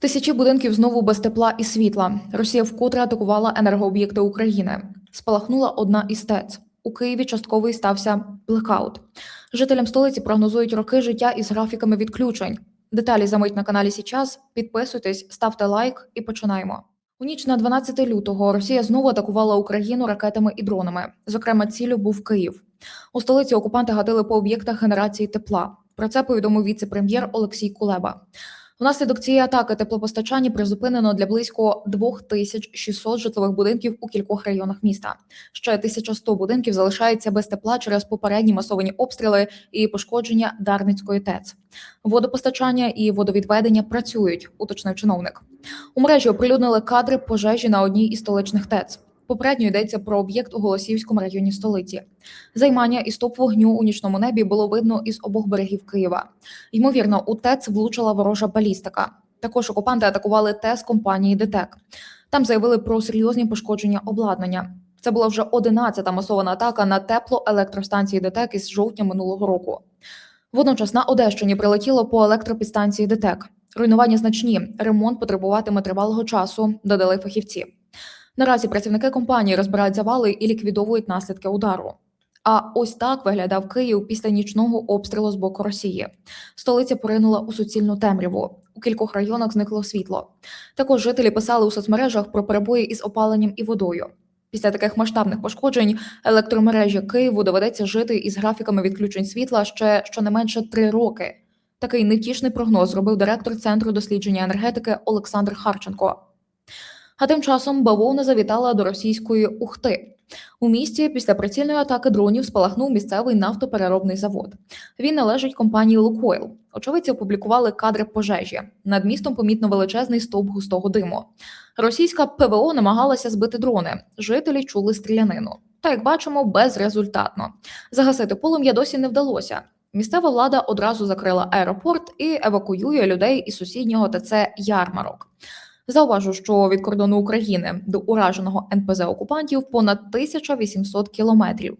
Тисячі будинків знову без тепла і світла. Росія вкотре атакувала енергооб'єкти України. Спалахнула одна із ТЕЦ. У Києві частковий стався блекаут. Жителям столиці прогнозують роки життя із графіками відключень. Деталі замить на каналі Січас. Підписуйтесь, ставте лайк і починаємо. У ніч на 12 лютого Росія знову атакувала Україну ракетами і дронами. Зокрема, цілю був Київ. У столиці окупанти гатили по об'єктах генерації тепла. Про це повідомив віце-прем'єр Олексій Кулеба. Внаслідок цієї атаки теплопостачання призупинено для близько 2600 житлових будинків у кількох районах міста. Ще 1100 будинків залишаються без тепла через попередні масовані обстріли і пошкодження Дарницької ТЕЦ. Водопостачання і водовідведення працюють, уточнив чиновник. У мережі оприлюднили кадри пожежі на одній із столичних ТЕЦ. Попередньо йдеться про об'єкт у Голосіївському районі столиці. Займання і стоп вогню у нічному небі було видно із обох берегів Києва. Ймовірно, у ТЕЦ влучила ворожа балістика. Також окупанти атакували ТЕС компанії ДТЕК. Там заявили про серйозні пошкодження обладнання. Це була вже 11-та масована атака на теплоелектростанції ДТЕК із жовтня минулого року. Водночас на Одещині прилетіло по електропідстанції ДТЕК. Руйнування значні, ремонт потребуватиме тривалого часу, додали фахівці. Наразі працівники компанії розбирають завали і ліквідовують наслідки удару. А ось так виглядав Київ після нічного обстрілу з боку Росії. Столиця поринула у суцільну темряву. У кількох районах зникло світло. Також жителі писали у соцмережах про перебої із опаленням і водою. Після таких масштабних пошкоджень електромережі Києву доведеться жити із графіками відключень світла ще щонайменше три роки. Такий невтішний прогноз зробив директор центру дослідження енергетики Олександр Харченко. А тим часом бавовна завітала до російської Ухти. У місті після прицільної атаки дронів спалахнув місцевий нафтопереробний завод. Він належить компанії Лукойл. Очевидці опублікували кадри пожежі. Над містом помітно величезний стовп густого диму. Російська ПВО намагалася збити дрони. Жителі чули стрілянину. Та як бачимо, безрезультатно. Загасити полум'я досі не вдалося. Місцева влада одразу закрила аеропорт і евакуює людей із сусіднього ТЦ ярмарок. Зауважу, що від кордону України до ураженого НПЗ окупантів понад 1800 кілометрів.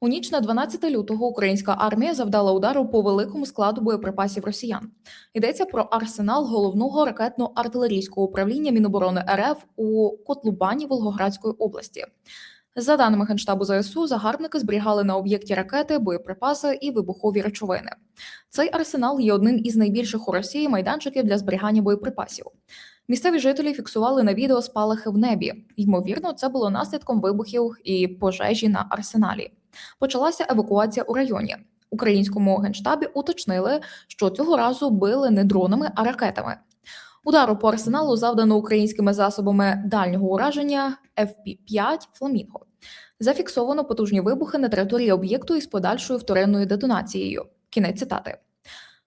У ніч на 12 лютого українська армія завдала удару по великому складу боєприпасів росіян. Йдеться про арсенал головного ракетно-артилерійського управління Міноборони РФ у Котлубані Волгоградської області. За даними Генштабу ЗСУ, загарбники зберігали на об'єкті ракети, боєприпаси і вибухові речовини. Цей арсенал є одним із найбільших у Росії майданчиків для зберігання боєприпасів. Місцеві жителі фіксували на відео спалахи в небі. Ймовірно, це було наслідком вибухів і пожежі на арсеналі. Почалася евакуація у районі. Українському генштабі уточнили, що цього разу били не дронами, а ракетами. Удару по арсеналу завдано українськими засобами дальнього ураження FP-5 «Фламінго». Зафіксовано потужні вибухи на території об'єкту із подальшою вторинною детонацією. Кінець цитати.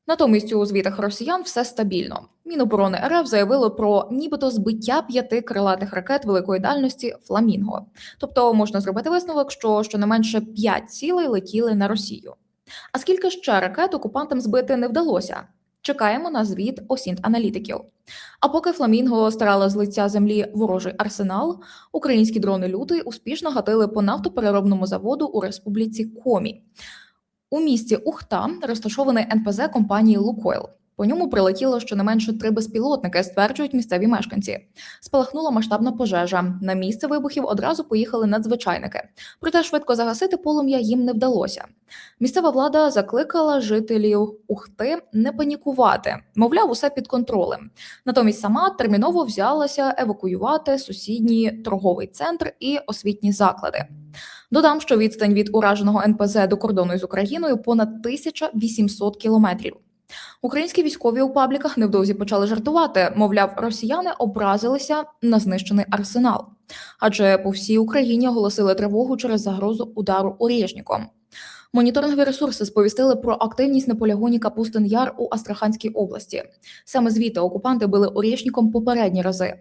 Натомість у звітах росіян все стабільно. Міноборони РФ заявило про нібито збиття п'яти крилатих ракет великої дальності Фламінго. Тобто можна зробити висновок, що щонайменше п'ять цілей летіли на Росію. А скільки ще ракет окупантам збити не вдалося? Чекаємо на звіт осінт аналітиків. А поки Фламінго старала з лиця землі ворожий арсенал, українські дрони лютий успішно гатили по нафтопереробному заводу у республіці Комі. У місті Ухта розташований НПЗ компанії Лукойл. По ньому прилетіло щонайменше три безпілотники, стверджують місцеві мешканці. Спалахнула масштабна пожежа. На місце вибухів одразу поїхали надзвичайники. Проте швидко загасити полум'я їм не вдалося. Місцева влада закликала жителів Ухти не панікувати, мовляв, усе під контролем. Натомість сама терміново взялася евакуювати сусідній торговий центр і освітні заклади. Додам, що відстань від ураженого НПЗ до кордону з Україною понад 1800 кілометрів. Українські військові у пабліках невдовзі почали жартувати. Мовляв, росіяни образилися на знищений арсенал, адже по всій Україні оголосили тривогу через загрозу удару Орєжніком. Моніторингові ресурси сповістили про активність на полігоні Капустин Яр у Астраханській області. Саме звідти окупанти били Орєшніком попередні рази.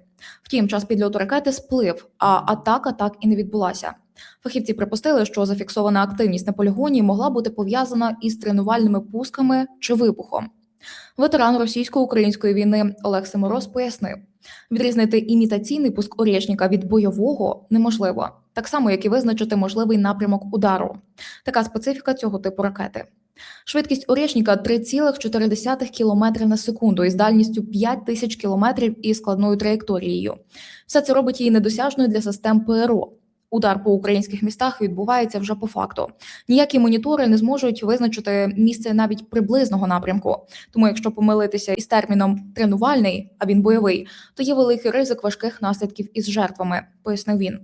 Втім, час підльоту ракети сплив, а атака так і не відбулася. Фахівці припустили, що зафіксована активність на полігоні могла бути пов'язана із тренувальними пусками чи вибухом. Ветеран російсько-української війни Олег Семороз пояснив: відрізнити імітаційний пуск Орєшніка від бойового неможливо, так само як і визначити можливий напрямок удару. Така специфіка цього типу ракети. Швидкість Орєшніка 3,4 км на секунду із дальністю 5 тисяч кілометрів і складною траєкторією. Все це робить її недосяжною для систем ПРО. Удар по українських містах відбувається вже по факту. Ніякі монітори не зможуть визначити місце навіть приблизного напрямку. Тому, якщо помилитися із терміном тренувальний, а він бойовий, то є великий ризик важких наслідків із жертвами, пояснив він.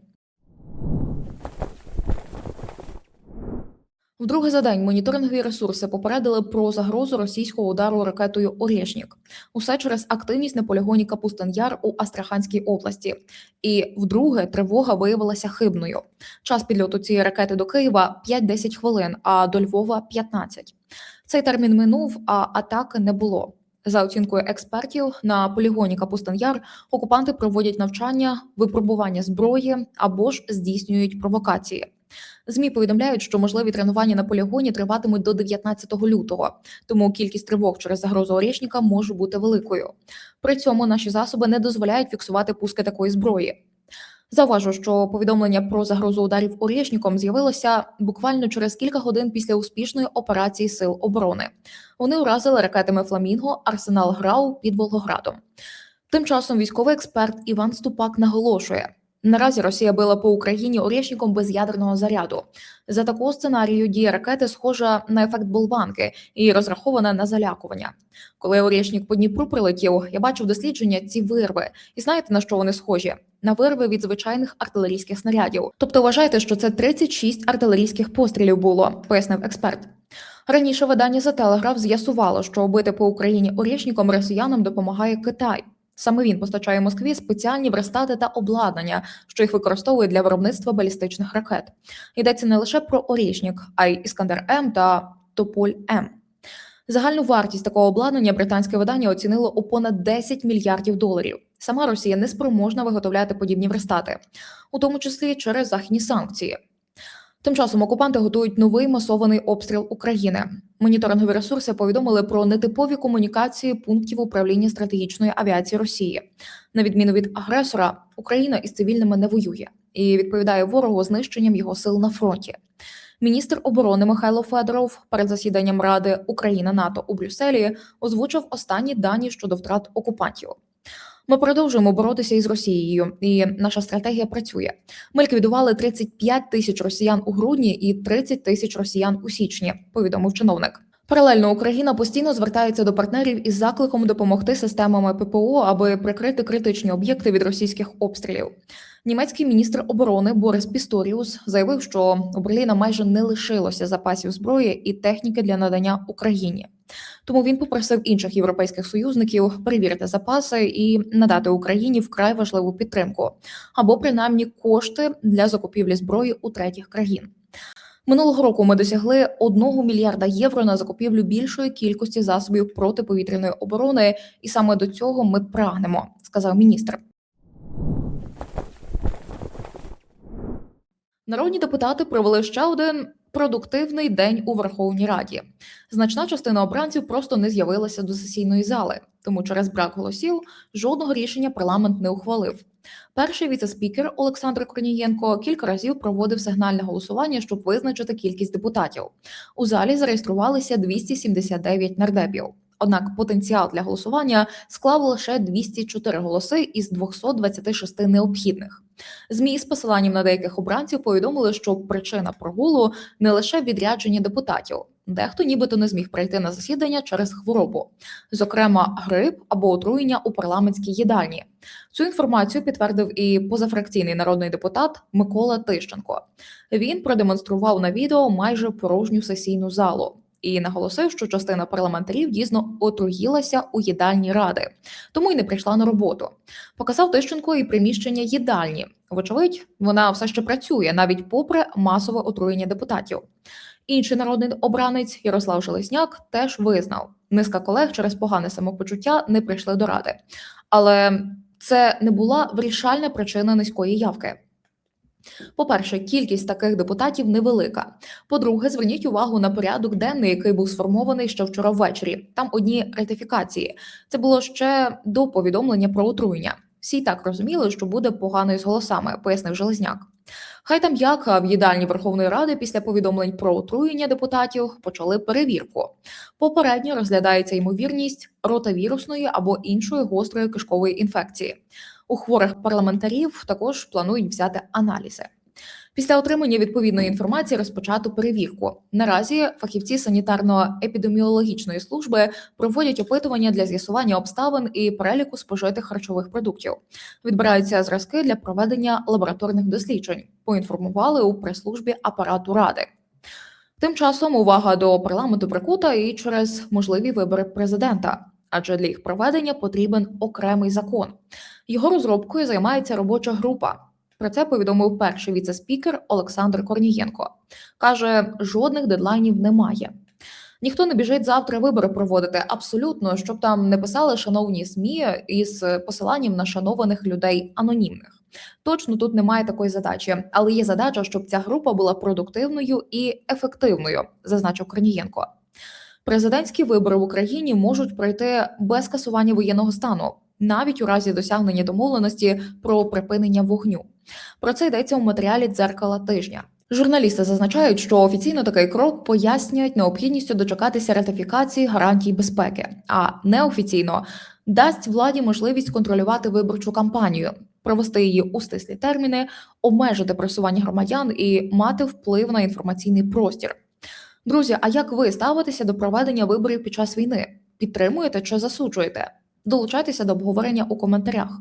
Вдруге за день моніторингові ресурси попередили про загрозу російського удару ракетою Орєшнік. Усе через активність на полігоні Капустин-Яр у Астраханській області. І вдруге тривога виявилася хибною. Час підльоту цієї ракети до Києва 5-10 хвилин, а до Львова 15. Цей термін минув, а атаки не було. За оцінкою експертів, на полігоні Капустин-Яр окупанти проводять навчання, випробування зброї або ж здійснюють провокації. ЗМІ повідомляють, що можливі тренування на полігоні триватимуть до 19 лютого, тому кількість тривог через загрозу Орєшніка може бути великою. При цьому наші засоби не дозволяють фіксувати пуски такої зброї. Зауважу, що повідомлення про загрозу ударів Орєшніком з'явилося буквально через кілька годин після успішної операції сил оборони. Вони уразили ракетами Фламінго арсенал ГРАУ під Волгоградом. Тим часом військовий експерт Іван Ступак наголошує. Наразі Росія била по Україні орєшником без ядерного заряду. За такого сценарію дія ракети схожа на ефект болванки і розрахована на залякування. Коли орєшник по Дніпру прилетів, я бачив дослідження ці вирви. І знаєте на що вони схожі? На вирви від звичайних артилерійських снарядів. Тобто вважайте, що це 36 артилерійських пострілів було, пояснив експерт. Раніше видання за телеграф з'ясувало, що бити по Україні орєшником росіянам допомагає Китай. Саме він постачає Москві спеціальні верстати та обладнання, що їх використовують для виробництва балістичних ракет. Йдеться не лише про Орішнік, а й Іскандер М та Тополь М. Загальну вартість такого обладнання британське видання оцінило у понад 10 мільярдів доларів. Сама Росія не спроможна виготовляти подібні верстати, у тому числі через західні санкції. Тим часом окупанти готують новий масований обстріл України. Моніторингові ресурси повідомили про нетипові комунікації пунктів управління стратегічної авіації Росії. На відміну від агресора, Україна із цивільними не воює і відповідає ворогу знищенням його сил на фронті. Міністр оборони Михайло Федоров перед засіданням Ради Україна НАТО у Брюсселі озвучив останні дані щодо втрат окупантів. Ми продовжуємо боротися із Росією, і наша стратегія працює. Ми ліквідували 35 тисяч росіян у грудні і 30 тисяч росіян у січні. Повідомив чиновник. Паралельно Україна постійно звертається до партнерів із закликом допомогти системами ППО, аби прикрити критичні об'єкти від російських обстрілів. Німецький міністр оборони Борис Пісторіус заявив, що у Берліна майже не лишилося запасів зброї і техніки для надання Україні. Тому він попросив інших європейських союзників перевірити запаси і надати Україні вкрай важливу підтримку або принаймні кошти для закупівлі зброї у третіх країн. Минулого року ми досягли 1 мільярда євро на закупівлю більшої кількості засобів протиповітряної оборони, і саме до цього ми прагнемо, сказав міністр. Народні депутати провели ще один продуктивний день у Верховній Раді. Значна частина обранців просто не з'явилася до сесійної зали, тому через брак голосів жодного рішення парламент не ухвалив. Перший віце-спікер Олександр Корнієнко кілька разів проводив сигнальне голосування, щоб визначити кількість депутатів. У залі зареєструвалися 279 нардепів. Однак потенціал для голосування склав лише 204 голоси із 226 необхідних. Змі з посиланням на деяких обранців повідомили, що причина прогулу не лише відрядження депутатів. Дехто нібито не зміг прийти на засідання через хворобу, зокрема грип або отруєння у парламентській їдальні. Цю інформацію підтвердив і позафракційний народний депутат Микола Тищенко. Він продемонстрував на відео майже порожню сесійну залу і наголосив, що частина парламентарів дійсно отруїлася у їдальні ради, тому й не прийшла на роботу. Показав Тищенко і приміщення їдальні. Вочевидь, вона все ще працює навіть попри масове отруєння депутатів. Інший народний обранець Ярослав Железняк теж визнав, низка колег через погане самопочуття не прийшли до ради, але це не була вирішальна причина низької явки. По-перше, кількість таких депутатів невелика. По-друге, зверніть увагу на порядок денний, який був сформований ще вчора ввечері. Там одні ратифікації. Це було ще до повідомлення про отруєння. Всі так розуміли, що буде погано із голосами, пояснив Железняк. Хай там як в їдальні Верховної Ради після повідомлень про отруєння депутатів почали перевірку. Попередньо розглядається ймовірність ротавірусної або іншої гострої кишкової інфекції. У хворих парламентарів також планують взяти аналізи. Після отримання відповідної інформації розпочато перевірку. Наразі фахівці санітарно-епідеміологічної служби проводять опитування для з'ясування обставин і переліку спожитих харчових продуктів. Відбираються зразки для проведення лабораторних досліджень. Поінформували у прес-службі апарату ради. Тим часом увага до парламенту прикута і через можливі вибори президента, адже для їх проведення потрібен окремий закон. Його розробкою займається робоча група. Про це повідомив перший віце-спікер Олександр Корнієнко. Каже, жодних дедлайнів немає. Ніхто не біжить завтра вибори проводити абсолютно, щоб там не писали шановні СМІ із посиланням на шанованих людей анонімних. Точно тут немає такої задачі, але є задача, щоб ця група була продуктивною і ефективною, зазначив Корнієнко. Президентські вибори в Україні можуть пройти без скасування воєнного стану, навіть у разі досягнення домовленості про припинення вогню. Про це йдеться у матеріалі дзеркала тижня. Журналісти зазначають, що офіційно такий крок пояснюють необхідністю дочекатися ратифікації гарантій безпеки, а неофіційно дасть владі можливість контролювати виборчу кампанію, провести її у стислі терміни, обмежити просування громадян і мати вплив на інформаційний простір. Друзі, а як ви ставитеся до проведення виборів під час війни? Підтримуєте чи засуджуєте? Долучайтеся до обговорення у коментарях.